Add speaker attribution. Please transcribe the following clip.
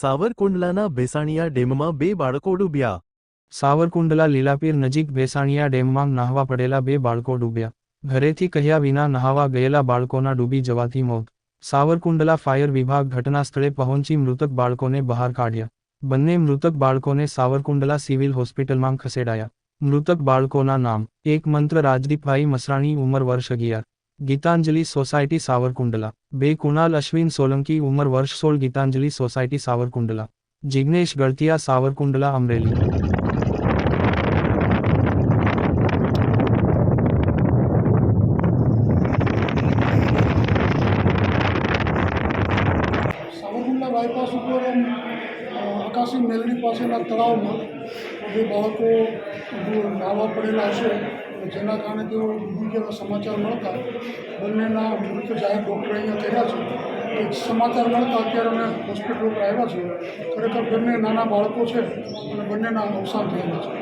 Speaker 1: સાવરકુંડલાના ભેસાણિયા ડેમમાં બે બાળકો ડૂબ્યા.
Speaker 2: સાવરકુંડલા લીલાપીર નજીક ભેસાણિયા ડેમમાં નાહવા પડેલા બે બાળકો ડૂબ્યા. ઘરેથી કહ્યા વિના નહાવા ગયેલા બાળકોના ડૂબી જવાથી મોત. સાવરકુંડલા ફાયર વિભાગ ઘટના સ્થળે પહોંચી મૃતક બાળકોને બહાર કાઢ્યા. બંને મૃતક બાળકોને સાવરકુંડલા સિવિલ હોસ્પિટલમાં ખસેડાયા. મૃતક બાળકોના નામ. એક મંત્ર રાજદીપભાઈ મસરાણી ઉંમર વર્ષ અગિયાર. ગીતાંજલિ સોસાયટી સાવરકુંડલા બે કુણાલ અશ્વિન સોલંકી ઉંમર વર્ષ સોળ ગીતાંજલિ સોસાયટી સાવરકુંડલા જિગ્નેશ ગળતિયા સાવરકુંડલા અમરેલી
Speaker 3: મેલડી પાસેના તળાવમાં બે બાળકો નાહવા પડેલા જેના કારણે તેઓ ડૂબી ગયેલા સમાચાર મળતા બંનેના મૃત જાહેર ડૉક્ટર અહીંયા થયા છે. એ સમાચાર મળતા અત્યારે અમે હોસ્પિટલ ઉપર આવ્યા છીએ. ખરેખર બંને નાના બાળકો છે અને બંનેના અવસાન થયેલા છે.